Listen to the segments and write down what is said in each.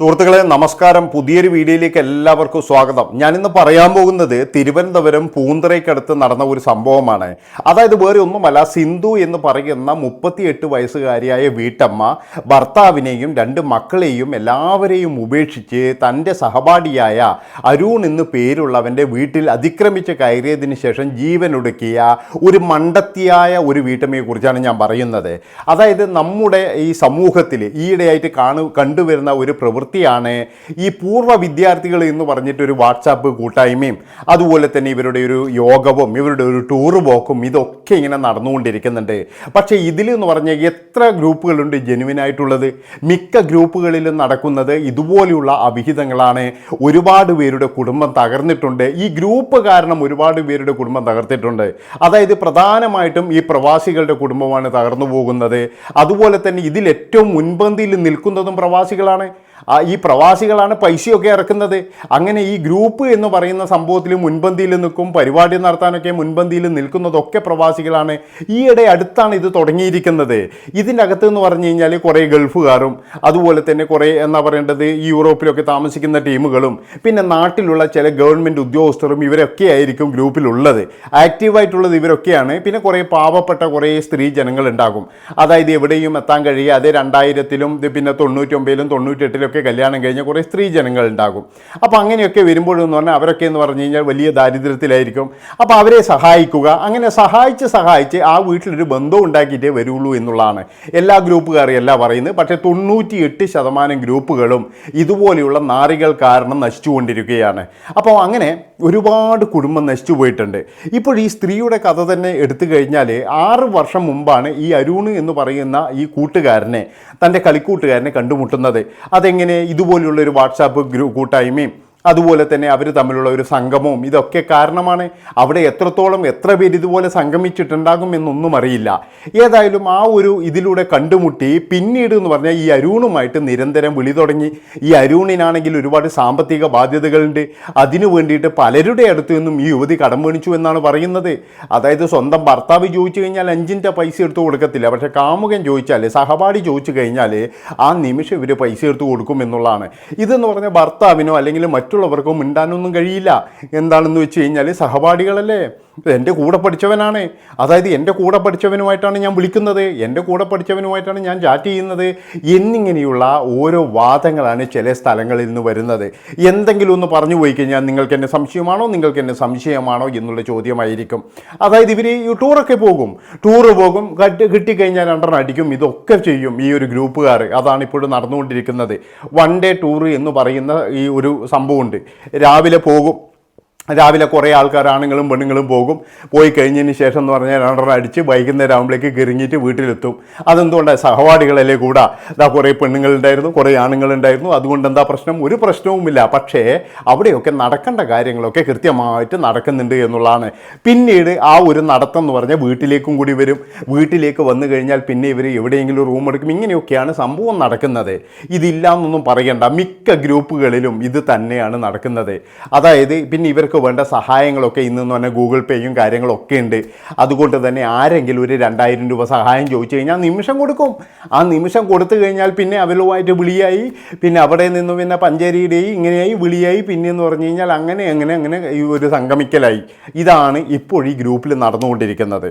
സുഹൃത്തുക്കളെ നമസ്കാരം. പുതിയൊരു വീഡിയോയിലേക്ക് എല്ലാവർക്കും സ്വാഗതം. ഞാനിന്ന് പറയാൻ പോകുന്നത് തിരുവനന്തപുരം പൂന്തറയ്ക്കടുത്ത് നടന്ന ഒരു സംഭവമാണ്. അതായത് വേറെ ഒന്നുമല്ല സിന്ധു എന്ന് പറയുന്ന മുപ്പത്തിയെട്ട് വയസ്സുകാരിയായ വീട്ടമ്മ ഭർത്താവിനെയും രണ്ട് മക്കളെയും എല്ലാവരെയും ഉപേക്ഷിച്ച് തന്റെ സഹപാഠിയായ അരുൺ എന്ന് പേരുള്ളവന്റെ വീട്ടിൽ അതിക്രമിച്ച് കയറിയതിന് ശേഷം ജീവനൊടുക്കിയ ഒരു മണ്ടത്തിയായ ഒരു വീട്ടമ്മയെക്കുറിച്ചാണ് ഞാൻ പറയുന്നത്. അതായത് നമ്മുടെ ഈ സമൂഹത്തിൽ ഈയിടെയായിട്ട് കാണു കണ്ടുവരുന്ന ഒരു പ്രവൃത്തിയാണ് ഈ പൂർവ വിദ്യാർത്ഥികൾ എന്ന് പറഞ്ഞിട്ട് ഒരു വാട്സാപ്പ് കൂട്ടായ്മയും അതുപോലെ തന്നെ ഇവരുടെ ഒരു യോഗവും ഇവരുടെ ഒരു ടൂർ പോക്കും ഇതൊക്കെ ഇങ്ങനെ നടന്നുകൊണ്ടിരിക്കുന്നുണ്ട്. പക്ഷേ ഇതിൽ എന്ന് പറഞ്ഞാൽ എത്ര ഗ്രൂപ്പുകളുണ്ട് ജെനുവിൻ ആയിട്ടുള്ളത് മിക്ക ഗ്രൂപ്പുകളിലും നടക്കുന്നത് ഇതുപോലെയുള്ള അവിഹിതങ്ങളാണ്. ഒരുപാട് പേരുടെ കുടുംബം തകർന്നിട്ടുണ്ട്. ഈ ഗ്രൂപ്പ് കാരണം ഒരുപാട് പേരുടെ കുടുംബം തകർത്തിട്ടുണ്ട്. അതായത് പ്രധാനമായിട്ടും ഈ പ്രവാസികളുടെ കുടുംബമാണ് തകർന്നു പോകുന്നത്. അതുപോലെ തന്നെ ഇതിൽ ഏറ്റവും മുൻപന്തിയിൽ നിൽക്കുന്നതും പ്രവാസികളാണ്. ഈ പ്രവാസികളാണ് പൈസയൊക്കെ ഇറക്കുന്നത്. അങ്ങനെ ഈ ഗ്രൂപ്പ് എന്ന് പറയുന്ന സംഭവത്തിൽ മുൻപന്തിയിൽ നിൽക്കും പരിപാടി നടത്താനൊക്കെ മുൻപന്തിയിൽ നിൽക്കുന്നതൊക്കെ പ്രവാസികളാണ്. ഈയിടെ അടുത്താണ് ഇത് തുടങ്ങിയിരിക്കുന്നത്. ഇതിന്റെ അകത്ത് എന്ന് പറഞ്ഞു കഴിഞ്ഞാൽ കുറേ ഗൾഫുകാരും അതുപോലെ തന്നെ കുറേ എന്താ പറയേണ്ടത് യൂറോപ്പിലൊക്കെ താമസിക്കുന്ന ടീമുകളും പിന്നെ നാട്ടിലുള്ള ചില ഗവൺമെന്റ് ഉദ്യോഗസ്ഥരും ഇവരൊക്കെ ആയിരിക്കും ഗ്രൂപ്പിലുള്ളത്. ആക്റ്റീവായിട്ടുള്ളത് ഇവരൊക്കെയാണ്. പിന്നെ കുറേ പാവപ്പെട്ട കുറേ സ്ത്രീ ജനങ്ങളുണ്ടാകും. അതായത് എവിടെയും എത്താൻ കഴിയാതെ രണ്ടായിരത്തിലും പിന്നെ തൊണ്ണൂറ്റൊമ്പതിലും തൊണ്ണൂറ്റെട്ടിലൊക്കെ കല്യാണം കഴിഞ്ഞ കുറേ സ്ത്രീ ജനങ്ങൾ ഉണ്ടാകും അപ്പോൾ അങ്ങനെയൊക്കെ വരുമ്പോഴെന്ന് പറഞ്ഞാൽ അവരൊക്കെ എന്ന് പറഞ്ഞു കഴിഞ്ഞാൽ വലിയ ദാരിദ്ര്യത്തിലായിരിക്കും. അപ്പോൾ അവരെ സഹായിക്കുക അങ്ങനെ സഹായിച്ച് സഹായിച്ച് ആ വീട്ടിലൊരു ബന്ധം ഉണ്ടാക്കിയിട്ടേ വരുള്ളൂ എന്നുള്ളതാണ്. എല്ലാ ഗ്രൂപ്പുകാരും എല്ലാം പറയുന്നത്. പക്ഷേ തൊണ്ണൂറ്റി എട്ട് ശതമാനം ഗ്രൂപ്പുകളും ഇതുപോലെയുള്ള നാറികൾ കാരണം നശിച്ചുകൊണ്ടിരിക്കുകയാണ്. അപ്പോൾ അങ്ങനെ ഒരുപാട് കുടുംബം നശിച്ചു പോയിട്ടുണ്ട് ഇപ്പോൾ ഈ സ്ത്രീയുടെ കഥ തന്നെ എടുത്തു കഴിഞ്ഞാൽ ആറ് വർഷം മുമ്പാണ് ഈ അരുണ് എന്ന് പറയുന്ന ഈ കൂട്ടുകാരനെ തന്റെ കളിക്കൂട്ടുകാരനെ കണ്ടുമുട്ടുന്നത്. അതെങ്ങനെ ഇതുപോലെയുള്ള ഒരു വാട്സാപ്പ് ഗ്രൂ കൂട്ടായ്മയും അതുപോലെ തന്നെ അവർ തമ്മിലുള്ള ഒരു സംഗമവും ഇതൊക്കെ കാരണമാണ് അവിടെ എത്രത്തോളം എത്ര പേര് ഇതുപോലെ സംഗമിച്ചിട്ടുണ്ടാകും എന്നൊന്നും അറിയില്ല. ഏതായാലും ആ ഒരു ഇതിലൂടെ കണ്ടുമുട്ടി പിന്നീട് എന്ന് പറഞ്ഞാൽ ഈ അരുണുമായിട്ട് നിരന്തരം വിളി തുടങ്ങി. ഈ അരുണിനാണെങ്കിൽ ഒരുപാട് സാമ്പത്തിക ബാധ്യതകളുണ്ട്. അതിനു വേണ്ടിയിട്ട് പലരുടെ അടുത്ത് നിന്നും ഈ യുവതി കടം വേണിച്ചു എന്നാണ് പറയുന്നത്. അതായത് സ്വന്തം ഭർത്താവ് ചോദിച്ചു കഴിഞ്ഞാൽ അഞ്ചിന്റെ പൈസ എടുത്ത് കൊടുക്കത്തില്ല. പക്ഷേ കാമുകൻ ചോദിച്ചാൽ സഹപാഠി ചോദിച്ചു കഴിഞ്ഞാൽ ആ നിമിഷം ഇവർ പൈസ എടുത്ത് കൊടുക്കും എന്നുള്ളതാണ്. ഇതെന്ന് പറഞ്ഞാൽ ഭർത്താവിനോ അല്ലെങ്കിൽ മറ്റുള്ളവർക്കോ മിണ്ടാനൊന്നും കഴിയില്ല. എന്താണെന്ന് വെച്ച് കഴിഞ്ഞാൽ സഹപാഠികളല്ലേ? എന്റെ കൂടെ പഠിച്ചവനാണ്. അതായത് എന്റെ കൂടെ പഠിച്ചവനുമായിട്ടാണ് ഞാൻ വിളിക്കുന്നത്. എന്റെ കൂടെ പഠിച്ചവനുമായിട്ടാണ് ഞാൻ ചാറ്റ് ചെയ്യുന്നത്. എന്നിങ്ങനെയുള്ള ഓരോ വാദങ്ങളാണ് ചില സ്ഥലങ്ങളിൽ നിന്ന് വരുന്നത്. എന്തെങ്കിലും ഒന്ന് പറഞ്ഞു പോയി കഴിഞ്ഞാൽ നിങ്ങൾക്ക് എന്നെ സംശയമാണോ? നിങ്ങൾക്ക് എന്നെ സംശയമാണോ? എന്നുള്ള ചോദ്യമായിരിക്കും. അതായത് ഇവർ ഈ ടൂറൊക്കെ പോകും. ടൂറ് പോകും. കട്ടി കിട്ടിക്കഴിഞ്ഞാൽ രണ്ടെണ്ണം അടിക്കും. ഇതൊക്കെ ചെയ്യും ഈ ഒരു ഗ്രൂപ്പുകാർ അതാണ് ഇപ്പോഴും നടന്നുകൊണ്ടിരിക്കുന്നത്. വൺ ഡേ ടൂർ എന്ന് പറയുന്ന ഈ ഒരു സംഭവമുണ്ട് രാവിലെ പോകും. രാവിലെ കുറേ ആൾക്കാർ ആണുങ്ങളും പെണ്ണുങ്ങളും പോകും. പോയി കഴിഞ്ഞതിന് ശേഷം എന്ന് പറഞ്ഞാൽ രണ്ടര അടിച്ച് വൈകുന്നേരം ആകുമ്പോഴേക്ക് കിറിഞ്ഞിട്ട് വീട്ടിലെത്തും. അതെന്തുകൊണ്ടാണ് സഹപാഠികളല്ലേ കൂടാ? ഇതാ കുറേ പെണ്ണുങ്ങളുണ്ടായിരുന്നു കുറേ ആണുങ്ങളുണ്ടായിരുന്നു. അതുകൊണ്ട് എന്താ പ്രശ്നം? ഒരു പ്രശ്നവുമില്ല. പക്ഷേ അവിടെയൊക്കെ നടക്കേണ്ട കാര്യങ്ങളൊക്കെ കൃത്യമായിട്ട് നടക്കുന്നുണ്ട് എന്നുള്ളതാണ്. പിന്നീട് ആ ഒരു നടത്തം എന്ന് പറഞ്ഞാൽ വീട്ടിലേക്കും കൂടി വരും. വീട്ടിലേക്ക് വന്നു കഴിഞ്ഞാൽ പിന്നെ ഇവർ എവിടെയെങ്കിലും റൂം എടുക്കും. ഇങ്ങനെയൊക്കെയാണ് സംഭവം നടക്കുന്നത്. ഇതില്ല എന്നൊന്നും പറയണ്ട. മിക്ക ഗ്രൂപ്പുകളിലും ഇത് തന്നെയാണ് നടക്കുന്നത്. അതായത് പിന്നെ ഇവർക്ക് വേണ്ട സഹായങ്ങളൊക്കെ ഇന്ന് എന്ന് പറഞ്ഞാൽ ഗൂഗിൾ പേയും കാര്യങ്ങളൊക്കെ ഉണ്ട്. അതുകൊണ്ട് തന്നെ ആരെങ്കിലും ഒരു രണ്ടായിരം രൂപ സഹായം ചോദിച്ചു കഴിഞ്ഞാൽ നിമിഷം കൊടുക്കും. ആ നിമിഷം കൊടുത്തു കഴിഞ്ഞാൽ പിന്നെ അവരുമായിട്ട് വിളിയായി. പിന്നെ അവിടെ നിന്ന് പിന്നെ പഞ്ചേരിയുടെയും ഇങ്ങനെയായി വിളിയായി. പിന്നെ എന്ന് പറഞ്ഞു കഴിഞ്ഞാൽ അങ്ങനെ അങ്ങനെ അങ്ങനെ ഈ ഒരു സംഗമിക്കലായി. ഇതാണ് ഇപ്പോൾ ഈ ഗ്രൂപ്പിൽ നടന്നുകൊണ്ടിരിക്കുന്നത്.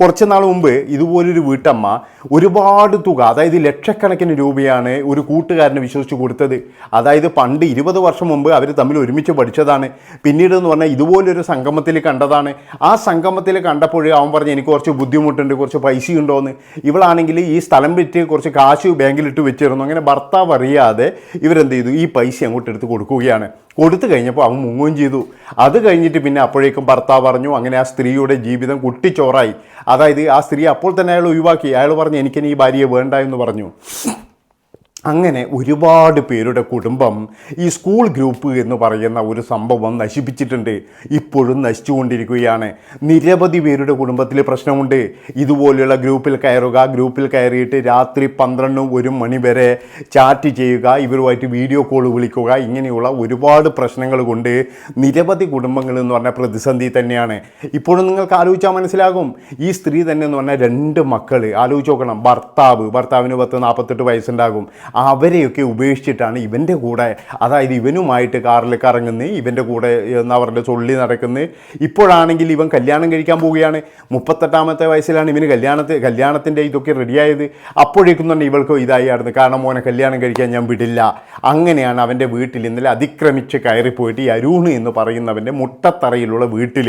കുറച്ച് നാൾ മുമ്പ് ഇതുപോലൊരു വീട്ടമ്മ ഒരുപാട് തുക അതായത് ലക്ഷക്കണക്കിന് രൂപയാണ് ഒരു കൂട്ടുകാരന് വിശ്വസിച്ച് കൊടുത്തത്. അതായത് പണ്ട് ഇരുപത് വർഷം മുമ്പ് അവർ തമ്മിൽ ഒരുമിച്ച് പഠിച്ചതാണ്. പിന്നീട് എന്ന് പറഞ്ഞാൽ ഇതുപോലൊരു സംഗമത്തിൽ കണ്ടതാണ്. ആ സംഗമത്തിൽ കണ്ടപ്പോൾ അവൻ പറഞ്ഞു എനിക്ക് കുറച്ച് ബുദ്ധിമുട്ടുണ്ട് കുറച്ച് പൈസ ഉണ്ടോയെന്ന് ഇവളാണെങ്കിൽ ഈ സ്ഥലം വിറ്റ് കുറച്ച് കാശ് ബാങ്കിലിട്ട് വെച്ചിരുന്നു. അങ്ങനെ ഭർത്താവ് അറിയാതെ ഇവരെന്ത് ചെയ്തു? ഈ പൈസ അങ്ങോട്ട് എടുത്ത് കൊടുക്കുകയാണ്. കൊടുത്തു കഴിഞ്ഞപ്പോൾ അവൻ മുങ്ങുകയും ചെയ്തു. അത് കഴിഞ്ഞിട്ട് പിന്നെ അപ്പോഴേക്കും ഭർത്താവ് പറഞ്ഞു അങ്ങനെ ആ സ്ത്രീയുടെ ജീവിതം കുട്ടിച്ചോറായി. അതായത് ആ സ്ത്രീ അപ്പോൾ തന്നെ അയാൾ ഒഴിവാക്കി. അയാൾ പറഞ്ഞു എനിക്കിനി ഈ ഭാര്യയെ വേണ്ട എന്ന് പറഞ്ഞു. അങ്ങനെ ഒരുപാട് പേരുടെ കുടുംബം ഈ സ്കൂൾ ഗ്രൂപ്പ് എന്ന് പറയുന്ന ഒരു സംഭവം നശിപ്പിച്ചിട്ടുണ്ട്. ഇപ്പോഴും നശിച്ചുകൊണ്ടിരിക്കുകയാണ്. നിരവധി പേരുടെ കുടുംബത്തിൽ പ്രശ്നമുണ്ട്. ഇതുപോലെയുള്ള ഗ്രൂപ്പിൽ കയറുക ഗ്രൂപ്പിൽ കയറിയിട്ട് രാത്രി പന്ത്രണ്ട് ഒരു മണി വരെ ചാറ്റ് ചെയ്യുക ഇവരുമായിട്ട് വീഡിയോ കോൾ വിളിക്കുക ഇങ്ങനെയുള്ള ഒരുപാട് പ്രശ്നങ്ങൾ കൊണ്ട് നിരവധി കുടുംബങ്ങൾ എന്ന് പറഞ്ഞ പ്രതിസന്ധി തന്നെയാണ്. ഇപ്പോഴും നിങ്ങൾക്ക് ആലോചിച്ചാൽ മനസ്സിലാകും. ഈ സ്ത്രീ തന്നെ എന്ന് പറഞ്ഞാൽ രണ്ട് മക്കൾ ആലോചിച്ച് നോക്കണം. ഭർത്താവ് ഭർത്താവിന് പത്ത് നാൽപ്പത്തെട്ട് വയസ്സുണ്ടാകും. അവരെയൊക്കെ ഉപേക്ഷിച്ചിട്ടാണ് ഇവന്റെ കൂടെ അതായത് ഇവനുമായിട്ട് കാറിൽ കറങ്ങുന്നത് ഇവന്റെ കൂടെ പറയുക ചൊള്ളി നടക്കുന്നത് ഇപ്പോഴാണെങ്കിൽ ഇവൻ കല്യാണം കഴിക്കാൻ പോവുകയാണ്. മുപ്പത്തെട്ടാമത്തെ വയസ്സിലാണ് ഇവന് കല്യാണത്തെ കല്യാണത്തിന്റെ ഇതൊക്കെ റെഡിയായത്. അപ്പോഴേക്കും തന്നെ ഇവൾക്ക് ഇതായിരുന്നു കാരണം മോനെ കല്യാണം കഴിക്കാൻ ഞാൻ വിടില്ല. അങ്ങനെയാണ് അവന്റെ വീട്ടിൽ ഇന്നലെ അതിക്രമിച്ച് കയറിപ്പോയിട്ട് ഈ അരൂണ് എന്ന് പറയുന്നവന്റെ മുട്ടത്തറയിലുള്ള വീട്ടിൽ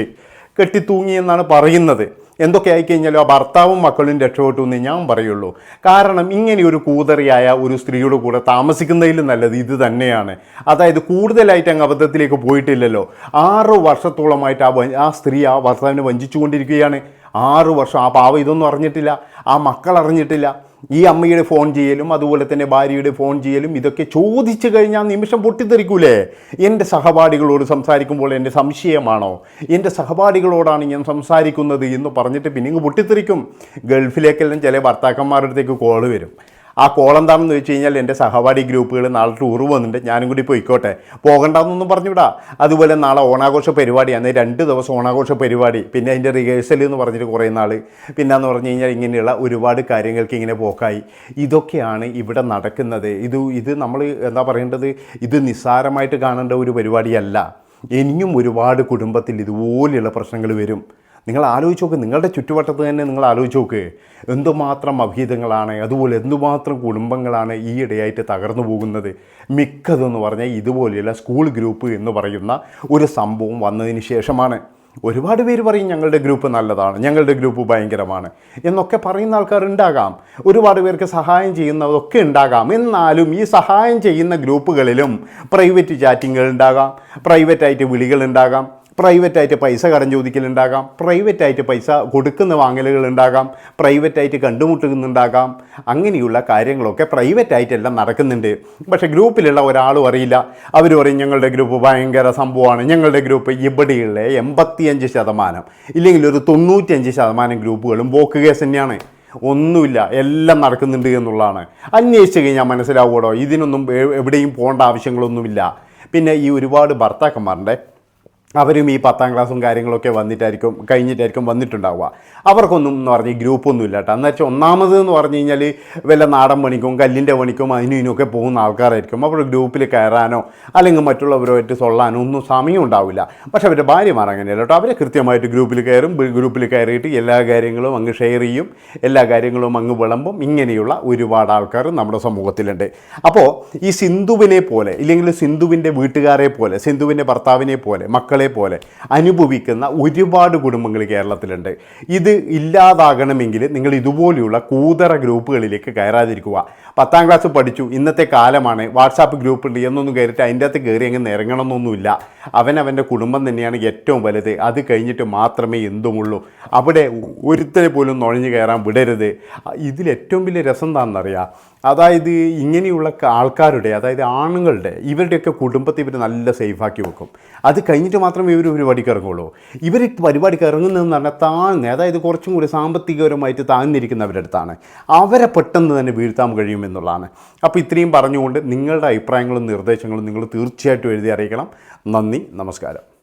കെട്ടിത്തൂങ്ങിയെന്നാണ് പറയുന്നത്. എന്തൊക്കെ ആയിക്കഴിഞ്ഞാലും ആ ഭർത്താവും മക്കളും രക്ഷപ്പെട്ടു എന്ന് ഞാൻ പറയുള്ളൂ. കാരണം ഇങ്ങനെ ഒരു കൂതറിയായ ഒരു സ്ത്രീയുടെ കൂടെ താമസിക്കുന്നതിൽ നല്ലത് ഇത് തന്നെയാണ്. അതായത് കൂടുതലായിട്ട് അങ്ങ് അബദ്ധത്തിലേക്ക് പോയിട്ടില്ലല്ലോ. ആറ് വർഷത്തോളമായിട്ട് ആ ആ സ്ത്രീ ആ ഭർത്താവിനെ വഞ്ചിച്ചുകൊണ്ടിരിക്കുകയാണ്. ആറു വർഷം ആ പാവ ഇതൊന്നും അറിഞ്ഞിട്ടില്ല. ആ മക്കൾ അറിഞ്ഞിട്ടില്ല. ഈ അമ്മയുടെ ഫോൺ ചെയ്യലും അതുപോലെ തന്നെ ഭാര്യയുടെ ഫോൺ ചെയ്യലും ഇതൊക്കെ ചോദിച്ചു കഴിഞ്ഞാൽ നിമിഷം പൊട്ടിത്തെറിക്കൂലേ? എന്റെ സഹപാഠികളോട് സംസാരിക്കുമ്പോൾ എന്റെ സംശയമാണോ? എന്റെ സഹപാഠികളോടാണ് ഞാൻ സംസാരിക്കുന്നത് എന്ന് പറഞ്ഞിട്ട് പിന്നെ ഇങ്ങ് പൊട്ടിത്തെറിക്കും. ഗൾഫിലേക്കെല്ലാം ചില ഭർത്താക്കന്മാരുടെ അടുത്തേക്ക് കോൾ വരും. ആ കോൾ എന്താണെന്ന് വെച്ച് കഴിഞ്ഞാൽ എന്റെ സഹപാഠി ഗ്രൂപ്പുകൾ നാളെ ടൂർ പോകുന്നുണ്ട്. ഞാനും കൂടി പോയിക്കോട്ടെ. പോകണ്ടെന്നൊന്നും പറഞ്ഞുവിടാ. അതുപോലെ നാളെ ഓണാഘോഷ പരിപാടിയാണ് രണ്ട് ദിവസം ഓണാഘോഷ പരിപാടി. പിന്നെ അതിന്റെ റിഹേഴ്സൽ എന്ന് പറഞ്ഞിട്ട് കുറേ നാൾ. പിന്നെ എന്ന് പറഞ്ഞു കഴിഞ്ഞാൽ ഇങ്ങനെയുള്ള ഒരുപാട് കാര്യങ്ങൾക്ക് ഇങ്ങനെ പോക്കായി. ഇതൊക്കെയാണ് ഇവിടെ നടക്കുന്നത്. ഇത് ഇത് നമ്മൾ എന്താ പറയേണ്ടത്? ഇത് നിസ്സാരമായിട്ട് കാണേണ്ട ഒരു പരിപാടിയല്ല. ഇനിയും ഒരുപാട് കുടുംബത്തിൽ ഇതുപോലെയുള്ള പ്രശ്നങ്ങൾ വരും. നിങ്ങൾ ആലോചിച്ച് നോക്ക് നിങ്ങളുടെ ചുറ്റുവട്ടത്ത് തന്നെ നിങ്ങൾ ആലോചിച്ച് നോക്ക്. എന്തുമാത്രം അഭീതങ്ങളാണ് അതുപോലെ എന്തുമാത്രം കുടുംബങ്ങളാണ് ഈയിടെയായിട്ട് തകർന്നു പോകുന്നത്. മിക്കതെന്ന് പറഞ്ഞാൽ ഇതുപോലെയുള്ള സ്കൂൾ ഗ്രൂപ്പ് എന്ന് പറയുന്ന ഒരു സംഭവം വന്നതിന് ശേഷമാണ്. ഒരുപാട് പേര് പറയും ഞങ്ങളുടെ ഗ്രൂപ്പ് നല്ലതാണ് ഞങ്ങളുടെ ഗ്രൂപ്പ് ഭയങ്കരമാണ് എന്നൊക്കെ പറയുന്ന ആൾക്കാർ ഉണ്ടാകാം. ഒരുപാട് പേർക്ക് സഹായം ചെയ്യുന്നതൊക്കെ ഉണ്ടാകാം. എന്നാലും ഈ സഹായം ചെയ്യുന്ന ഗ്രൂപ്പുകളിലും പ്രൈവറ്റ് ചാറ്റിങ്ങുകൾ ഉണ്ടാകാം പ്രൈവറ്റായിട്ട് വിളികൾ ഉണ്ടാകാം. പ്രൈവറ്റായിട്ട് പൈസ കടം ചോദിക്കലുണ്ടാകാം. പ്രൈവറ്റായിട്ട് പൈസ കൊടുക്കുന്ന വാങ്ങലുകൾ ഉണ്ടാകാം പ്രൈവറ്റായിട്ട് കണ്ടുമുട്ടുന്നുണ്ടാകാം. അങ്ങനെയുള്ള കാര്യങ്ങളൊക്കെ പ്രൈവറ്റായിട്ടെല്ലാം നടക്കുന്നുണ്ട്. പക്ഷേ ഗ്രൂപ്പിലുള്ള ഒരാളും അറിയില്ല. അവർ പറയും ഞങ്ങളുടെ ഗ്രൂപ്പ് ഭയങ്കര സംഭവമാണ്. ഞങ്ങളുടെ ഗ്രൂപ്പ് ഇവിടെയുള്ള എൺപത്തിയഞ്ച് ശതമാനം ഇല്ലെങ്കിൽ ഒരു തൊണ്ണൂറ്റിയഞ്ച് ശതമാനം ഗ്രൂപ്പുകളും ബോക്ക് കേസ് തന്നെയാണ്. ഒന്നുമില്ല എല്ലാം നടക്കുന്നുണ്ട് എന്നുള്ളതാണ്. അന്വേഷിച്ച് കഴിഞ്ഞാൽ മനസ്സിലാവുകടോ ഇതിനൊന്നും എവിടെയും പോകേണ്ട ആവശ്യങ്ങളൊന്നുമില്ല. പിന്നെ ഈ ഒരുപാട് ഭർത്താക്കന്മാരുടെ അവരും ഈ പത്താം ക്ലാസ്സും കാര്യങ്ങളൊക്കെ വന്നിട്ടായിരിക്കും കഴിഞ്ഞിട്ടായിരിക്കും വന്നിട്ടുണ്ടാവുക. അവർക്കൊന്നും എന്ന് പറഞ്ഞ് ഗ്രൂപ്പൊന്നും ഇല്ല കേട്ടോ. എന്ന് വെച്ചാൽ ഒന്നാമത് എന്ന് പറഞ്ഞു കഴിഞ്ഞാൽ വല്ല നാടൻ പണിക്കും കല്ലിന്റെ പണിക്കും അതിനും ഇതിനൊക്കെ പോകുന്ന ആൾക്കാരായിരിക്കും. അപ്പോൾ ഗ്രൂപ്പിൽ കയറാനോ അല്ലെങ്കിൽ മറ്റുള്ളവരുമായിട്ട് സൊള്ളാനോ ഒന്നും സമയം ഉണ്ടാവില്ല. പക്ഷേ അവരുടെ ഭാര്യമാർ അങ്ങനെയല്ല കേട്ടോ. അവരെ കൃത്യമായിട്ട് ഗ്രൂപ്പിൽ കയറും ഗ്രൂപ്പിൽ കയറിയിട്ട് എല്ലാ കാര്യങ്ങളും അങ്ങ് ഷെയർ ചെയ്യും. എല്ലാ കാര്യങ്ങളും അങ്ങ് വിളമ്പും. ഇങ്ങനെയുള്ള ഒരുപാട് ആൾക്കാർ നമ്മുടെ സമൂഹത്തിലുണ്ട്. അപ്പോൾ ഈ സിന്ധുവിനെ പോലെ ഇല്ലെങ്കിൽ സിന്ധുവിന്റെ വീട്ടുകാരെ പോലെ സിന്ധുവിന്റെ ഭർത്താവിനെ പോലെ മക്കളെ പോലെ അനുഭവിക്കുന്ന ഒരുപാട് കുടുംബങ്ങൾ കേരളത്തിലുണ്ട്. ഇത് ഇല്ലാതാകണമെങ്കിൽ നിങ്ങൾ ഇതുപോലെയുള്ള കൂതറ ഗ്രൂപ്പുകളിലേക്ക് കയറാതിരിക്കുക. പത്താം ക്ലാസ് പഠിച്ചു. ഇന്നത്തെ കാലമാണ് വാട്സാപ്പ് ഗ്രൂപ്പ് ഉണ്ട് എന്നൊന്നും കയറിയിട്ട് അതിന്റെ അകത്ത് കയറി അങ്ങ് ഇറങ്ങണമെന്നൊന്നുമില്ല അവൻ അവന്റെ കുടുംബം തന്നെയാണ് ഏറ്റവും വലുത്. അത് കഴിഞ്ഞിട്ട് മാത്രമേ എന്തുമുള്ളൂ. അവിടെ ഒരുത്തനെ പോലും നുഴഞ്ഞു കയറാൻ വിടരുത്. ഇതിലേറ്റവും വലിയ രസം എന്താണെന്നറിയാം? അതായത് ഇങ്ങനെയുള്ള ആൾക്കാരുടെ അതായത് ആണുങ്ങളുടെ ഇവരുടെയൊക്കെ കുടുംബത്തെ ഇവർ നല്ല സേഫാക്കി വെക്കും. അത് കഴിഞ്ഞിട്ട് മാത്രമേ ഇവർ പരിപാടിക്ക് ഇറങ്ങുള്ളൂ. ഇവർ പരിപാടിക്ക് ഇറങ്ങുന്നതെന്ന് പറഞ്ഞാൽ താഴ്ന്ന് അതായത് കുറച്ചും കൂടി സാമ്പത്തികപരമായിട്ട് താഴ്ന്നിരിക്കുന്നവരുടെ അടുത്താണ്. അവരെ പെട്ടെന്ന് തന്നെ വീഴ്ത്താൻ കഴിയുമെന്നുള്ളതാണ് അപ്പോൾ ഇത്രയും പറഞ്ഞുകൊണ്ട് നിങ്ങളുടെ അഭിപ്രായങ്ങളും നിർദ്ദേശങ്ങളും നിങ്ങൾ തീർച്ചയായിട്ടും എഴുതി അറിയിക്കണം. നന്ദി നമസ്കാരം.